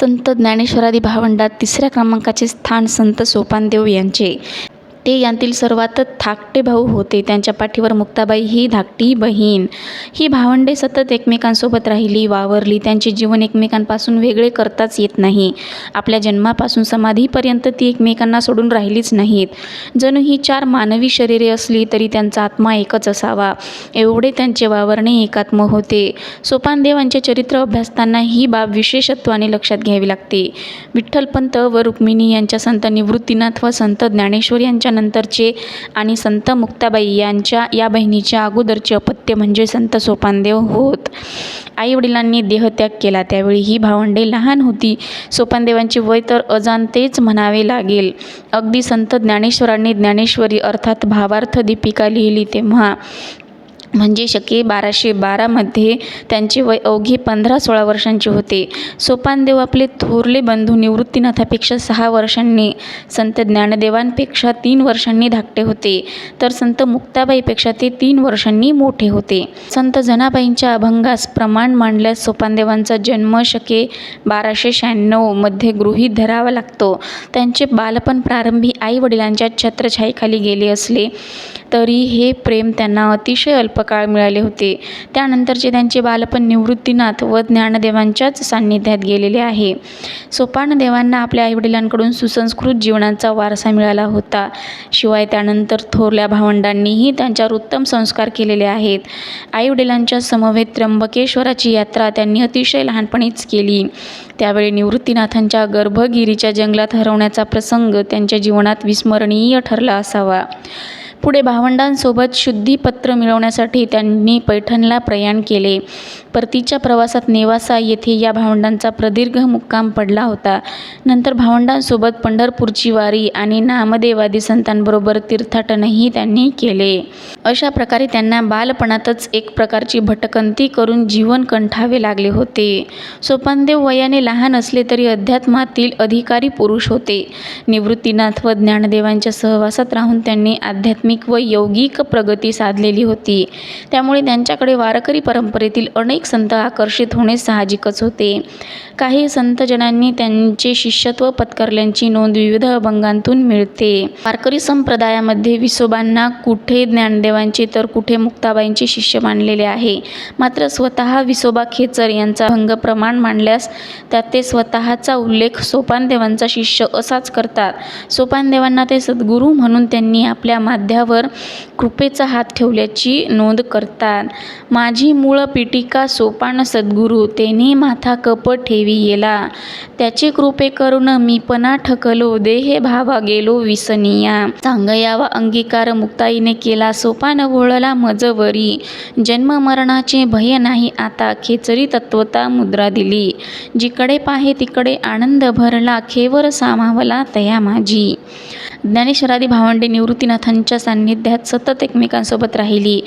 संत ज्ञानेश्वरादी भावंडात तिसऱ्या क्रमांकाचे स्थान संत सोपानदेव यांचे. ते यांतील सर्वात धाकटे भाऊ होते. त्यांच्या पाठीवर मुक्ताबाई ही धाकटी बहीण. ही भावंडे सतत एकमेकांसोबत राहिली वावरली. त्यांचे जीवन एकमेकांपासून वेगळे करताच येत नाही. आपल्या जन्मापासून समाधीपर्यंत ती एकमेकांना सोडून राहिलीच नाहीत. जणू ही चार मानवी शरीरे असली तरी त्यांचा आत्मा एकच असावा. एवढे त्यांचे वावरणे एकात्म होते. सोपानदेवांचे चरित्र अभ्यासताना ही बाब विशेषत्वाने लक्षात घ्यावी लागते. विठ्ठलपंत व रुक्मिणी यांच्या संत निवृत्तीनाथ व संत ज्ञानेश्वर यांच्या नंतरचे आणि संत मुक्ताबाई यांच्या या बहिणीच्या अगोदरचे अपत्य म्हणजे संत सोपानदेव होत. आईवडिलांनी देहत्याग केला. त्यावेळी ही भावंडे लहान होती. सोपानदेवांचे वय तर अजाणतेच म्हणावे लागेल. अगदी संत ज्ञानेश्वरांनी ज्ञानेश्वरी अर्थात भावार्थ दीपिका लिहिली तेव्हा. म्हणजे शके बाराशे बारामध्ये त्यांचे वय अवघे पंधरा सोळा वर्षांचे होते. सोपानदेव आपले थोरले बंधू निवृत्तीनाथापेक्षा सहा वर्षांनी संत ज्ञानदेवांपेक्षा तीन वर्षांनी धाकटे होते. तर संत मुक्ताबाईपेक्षा ते तीन वर्षांनी मोठे होते. संत जनाबाईंच्या अभंगास प्रमाण मांडल्यास सोपानदेवांचा जन्म शके बाराशे शहाण्णवमध्ये गृहीत धरावा लागतो. त्यांचे बालपण प्रारंभी आईवडिलांच्या छत्रछायेखाली गेले असले तरी हे प्रेम त्यांना अतिशय अल्पकाळ मिळाले होते. त्यानंतरचे त्यांचे बालपण निवृत्तीनाथ व ज्ञानदेवांच्याच सान्निध्यात गेलेले आहे. सोपानदेवांना आपल्या आईवडिलांकडून सुसंस्कृत जीवनाचा वारसा मिळाला होता. शिवाय त्यानंतर थोरल्या भावंडांनीही त्यांच्यावर उत्तम संस्कार केलेले आहेत. आईवडिलांच्या समवेत त्र्यंबकेश्वराची यात्रा त्यांनी अतिशय लहानपणीच केली. त्यावेळी निवृत्तीनाथांच्या गर्भगिरीच्या जंगलात हरवण्याचा प्रसंग त्यांच्या जीवनात विस्मरणीय ठरला असावा. पुढे भावंडांसोबत शुद्धीपत्र मिळवण्यासाठी त्यांनी पैठणला प्रयाण केले. परतीच्या प्रवासात नेवासा येथे या भावंडांचा प्रदीर्घ मुक्काम पडला होता. नंतर भावंडांसोबत पंढरपूरची वारी आणि नामदेवादी संतांबरोबर तीर्थाटनही त्यांनी केले. अशा प्रकारे त्यांना बालपणातच एक प्रकारची भटकंती करून जीवन कंठावे लागले होते. सोपानदेव वयाने लहान असले तरी अध्यात्मातील अधिकारी पुरुष होते. निवृत्तीनाथ व ज्ञानदेवांच्या सहवासात राहून त्यांनी आध्यात्मिक व यौगिक प्रगती साधलेली होती. त्यामुळे त्यांच्याकडे वारकरी परंपरेतील अनेक संत आकर्षित होणे साहजिकच होते. काही संतजनांनी त्यांचे शिष्यत्व पत्करल्याची नोंद विविध अभंगांतून मिळते. वारकरी संप्रदायामध्ये विसोबांना कुठे ज्ञानदेवांचे तर कुठे मुक्ताबाईंचे शिष्य मानलेले आहे? मात्र स्वतः विसोबा खेचर यांचा भंग प्रमाण मांडल्यास त्यात ते स्वतःचा उल्लेख सोपानदेवांचा शिष्य असाच करतात. सोपानदेवांना ते सद्गुरू म्हणून त्यांनी आपल्या माध्यावर कृपेचा हात ठेवल्याची नोंद करतात. माझी मूळ पिटिका सोपान सद्गुरू तेने माथा कप ठेवी येला. त्याचे कृपे करून मी पणा ठकलो देहे भावा गेलो विसनिया. सांगयावा अंगीकार मुक्ताईने केला सोपान वळला मजवरी. जन्म मरणाचे भय नाही आता खेचरी तत्वता मुद्रा दिली. जिकडे पाहे तिकडे आनंद भरला खेवर सामावला तया माझी. ज्ञानेश्वरादी भावंडे निवृत्तीनाथांच्या सान्निध्यात सतत एकमेकांसोबत राहिली.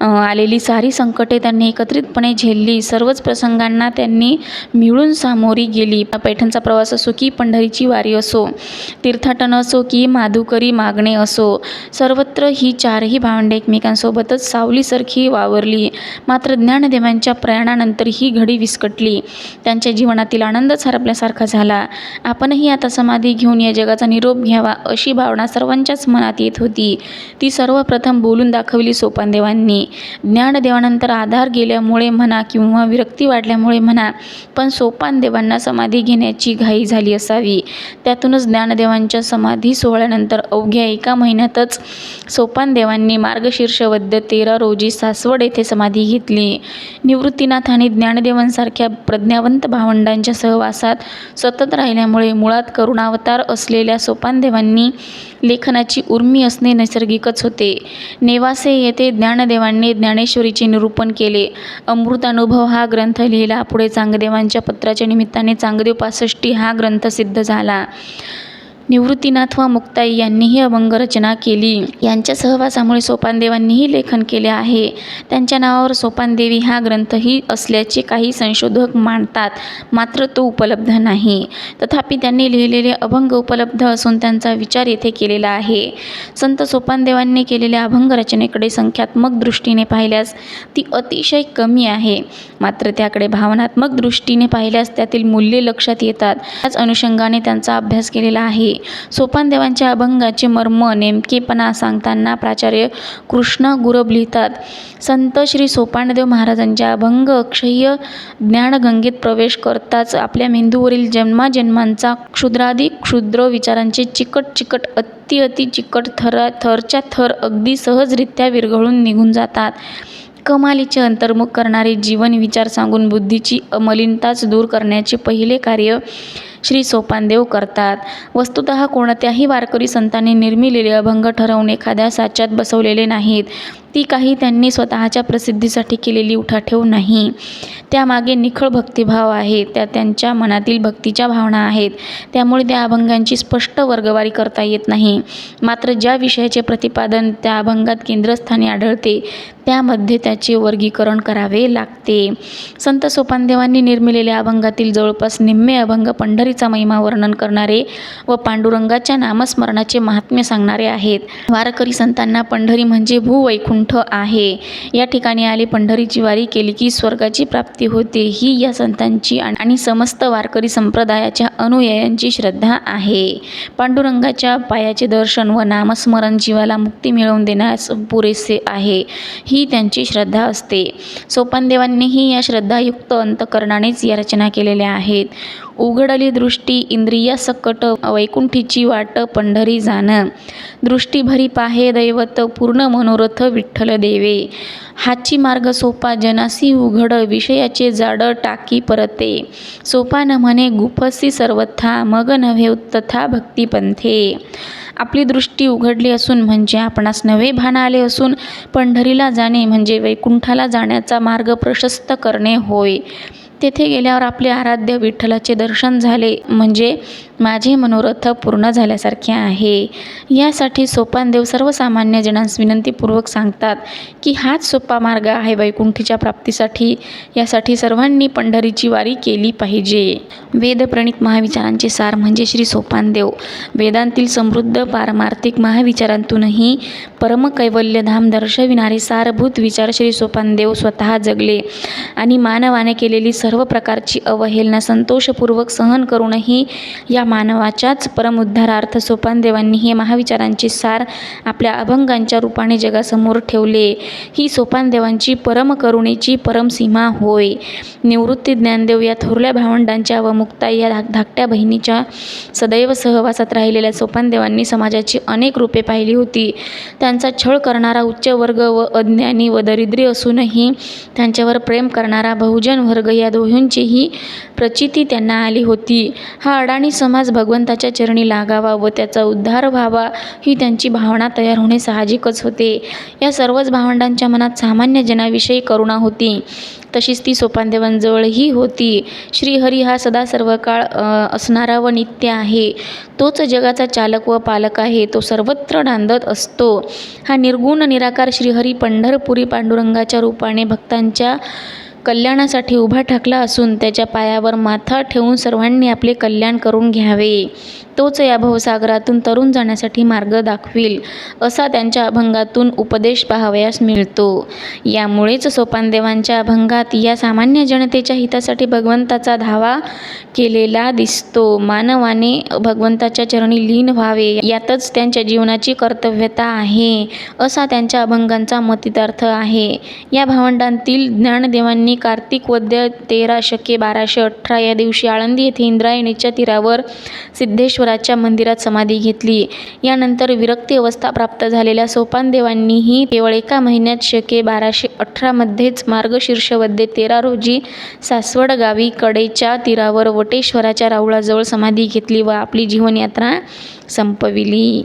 आलेली सारी संकटे त्यांनी एकत्रितपणे झेलली. सर्वच प्रसंगांना त्यांनी मिळून सामोरी गेली. पैठणचा प्रवास असो की पंढरीची वारी असो तीर्थाटन असो की माधुकरी मागणे असो सर्वत्र ही चारही भावंडे एकमेकांसोबतच सावलीसारखी वावरली. मात्र ज्ञानदेवांच्या प्रयाणानंतर ही घडी विस्कटली. त्यांच्या जीवनातील आनंदच हरपल्यासारखा झाला. आपणही आता समाधी घेऊन या जगाचा निरोप घ्यावा अशी भावना सर्वांच्याच मनात येत होती. ती सर्वप्रथम बोलून दाखवली सोपानदेवांनी. ज्ञानदेवानंतर आधार गेल्यामुळे म्हणा किंवा विरक्ती वाढल्यामुळे म्हणा पण सोपानदेवांना समाधी घेण्याची घाई झाली असावी. त्यातूनच ज्ञानदेवांच्या समाधी सोहळ्यानंतर अवघ्या एका महिन्यातच सोपानदेवांनी मार्गशीर्ष वद्य तेरा रोजी सासवड येथे समाधी घेतली. निवृत्तीनाथ आणि ज्ञानदेवांसारख्या प्रज्ञावंत भावंडांच्या सहवासात सतत राहिल्यामुळे मुळात करुणावतार असलेल्या सोपानदेवांनी लेखनाची उर्मी असणे नैसर्गिकच होते. नेवासे येथे ज्ञानदेवांनी ज्ञानेश्वरीचे निरूपण केले. अमृतानुभव हा ग्रंथ लिहिला. पुढे चांगदेवांच्या पत्राच्या निमित्ताने चांगदेव पासष्टी हा ग्रंथ सिद्ध झाला. निवृत्तीनाथ व मुक्ताई यांनीही अभंग रचना केली. यांच्या सहवासामुळे सोपानदेवांनीही लेखन केले आहे. त्यांच्या नावावर सोपानदेवी हा ग्रंथही असल्याचे काही संशोधक मानतात मात्र तो उपलब्ध नाही. तथापि त्यांनी लिहिलेले अभंग उपलब्ध असून त्यांचा विचार येथे केलेला आहे. संत सोपानदेवांनी केलेल्या अभंग रचनेकडे संख्यात्मक दृष्टीने पाहिल्यास ती अतिशय कमी आहे. मात्र त्याकडे भावनात्मक दृष्टीने पाहिल्यास त्यातील मूल्ये लक्षात येतात. त्याच अनुषंगाने त्यांचा अभ्यास केलेला आहे. सोपानदेवांच्या अभंगाचे मर्म नेमकेपणा सांगताना प्राचार्य कृष्ण गुरब लिहितात संत श्री सोपानदेव महाराजांच्या अभंग अक्षय्य ज्ञानगंगेत प्रवेश करताच आपल्या मेंदूवरील जन्माजन्मांचा क्षुद्रादी क्षुद्र विचारांचे चिकट चिकट अति अति चिकट थरा थरच्या थर अगदी सहजरित्या विरघळून निघून जातात. कमालीचे अंतर्मुख करणारे जीवन विचार सांगून बुद्धीची अमलिनताच दूर करण्याचे पहिले कार्य श्री सोपानदेव करतात. वस्तुतः कोणत्याही वारकरी संतांनी निर्मिलेले अभंग ठरवून एखाद्या साच्यात बसवलेले नाहीत. ती काही त्यांनी स्वतःच्या प्रसिद्धीसाठी केलेली उठाठेव नाही. त्यामागे निखळ भक्तिभाव आहे. त्या त्यांच्या मनातील भक्तीच्या भावना आहेत. त्यामुळे त्या अभंगांची स्पष्ट वर्गवारी करता येत नाही. मात्र ज्या विषयाचे प्रतिपादन त्या अभंगात केंद्रस्थानी आढळते त्यामध्ये त्याचे वर्गीकरण करावे लागते. संत सोपानदेवांनी निर्मिलेल्या अभंगातील जवळपास निम्मे अभंग वारकरीचा महिमा वर्णन करणारे व पांडुरंगाच्या नामस्मरणाचे महात्म्य सांगणारे आहेत. वारकरी संतांना पंढरी म्हणजे भूवैकुंठ आहे. या ठिकाणी आले पंढरीची वारी केली की स्वर्गाची प्राप्ती होते. ही या संतांची आणि समस्त वारकरी संप्रदायाच्या अनुयायांची श्रद्धा आहे. पांडुरंगाच्या पायाचे दर्शन व नामस्मरण जीवाला मुक्ती मिळवून देण्यास पुरेसे आहे. ही त्यांची श्रद्धा असते. सोपानदेवांनीही या श्रद्धायुक्त अंतकरणानेच या रचना केलेल्या आहेत. उघडली दृष्टी इंद्रियासकट वैकुंठीची वाट पंढरी जाण. दृष्टीभरी पाहे दैवत पूर्ण मनोरथ विठ्ठल देवे. हाची मार्ग सोपा जनासी उघड विषयाचे जाड टाकी परते. सोपान म्हणे गुफसी सर्वथा मग नव्हे तथा भक्तिपंथे. आपली दृष्टी उघडली असून म्हणजे आपणास नवे भान आले असून पंढरीला जाणे म्हणजे वैकुंठाला जाण्याचा मार्ग प्रशस्त करणे होय. तेथे गेल्यावर आपले आराध्य विठ्ठलाचे दर्शन झाले. म्हणजे माझे मनोरथ पूर्ण झाल्यासारखे आहे. यासाठी सोपानदेव सर्वसामान्य जणांस विनंतीपूर्वक सांगतात की हाच सोपा मार्ग आहे वैकुंठीच्या प्राप्तीसाठी. यासाठी सर्वांनी पंढरीची वारी केली पाहिजे. वेदप्रणित महाविचारांचे सार म्हणजे श्री सोपानदेव. वेदांतील समृद्ध पारमार्थिक महाविचारांतूनही परमकैवल्यधाम दर्शविणारे सारभूत विचार श्री सोपानदेव स्वतः जगले आणि मानवाने केलेली सर्व प्रकारची अवहेलना संतोषपूर्वक सहन करूनही या मानवाच्याच परमुद्धारार्थ सोपानदेवांनी हे महाविचारांचे सार आपल्या अभंगांच्या रूपाने जगासमोर ठेवले. ही सोपानदेवांची परमकरुणेची परमसीमा होय. निवृत्ती ज्ञानदेव या थोरल्या भावंडांच्या व मुक्ताई या धाक धाकट्या बहिणीच्या सदैव सहवासात राहिलेल्या सोपानदेवांनी समाजाची अनेक रूपे पाहिली होती. त्यांचा छळ करणारा उच्च वर्ग व अज्ञानी व दरिद्री असूनही त्यांच्यावर प्रेम करणारा बहुजन वर्ग या दोहोंचीही प्रचिती त्यांना आली होती. हा अडाणी समाज भगवंताच्या चरणी लागावा व त्याचा उद्धार व्हावा ही त्यांची भावना तयार होणे साहजिकच होते. या सर्वच भावंडांच्या मनात सामान्य जनाविषयी करुणा होती. तशीच ती सोपानदेवांजवळही होती. श्रीहरी हा सदा सर्व काळ असणारा व नित्य आहे. तोच जगाचा चालक व पालक आहे. तो सर्वत्र नांदत असतो. हा निर्गुण निराकार श्रीहरी पंढरपुरी पांडुरंगाच्या रूपाने भक्तांच्या कल्याणासाठी उभा ठाकला असून त्याच्या पायावर माथा ठेवून सर्वांनी आपले कल्याण करून घ्यावे. तोच या भवसागरातून तरुण जाण्यासाठी मार्ग दाखवील असा त्यांच्या अभंगातून उपदेश पाहावयास मिळतो. यामुळेच सोपानदेवांच्या अभंगात या सामान्य जनतेच्या हितासाठी भगवंताचा धावा केलेला दिसतो. मानवाने भगवंताच्या चरणी लीन व्हावे यातच त्यांच्या जीवनाची कर्तव्यता आहे असा त्यांच्या अभंगांचा मतितार्थ आहे. या भावंडांतील ज्ञानदेवांनी कार्तिक वद्य तेरा शके बाराशे अठरा या दिवशी आळंदी येथे इंद्रायणीच्या तीरावर सिद्धेश्वराच्या मंदिरात समाधी घेतली. यानंतर विरक्ती अवस्था प्राप्त झालेल्या सोपानदेवांनीही केवळ एका महिन्यात शके बाराशे अठरामध्येच मार्गशीर्ष वद्य तेरा रोजी सासवड गावी कडेच्या तीरावर वटेश्वराच्या राऊळाजवळ समाधी घेतली व आपली जीवनयात्रा संपविली.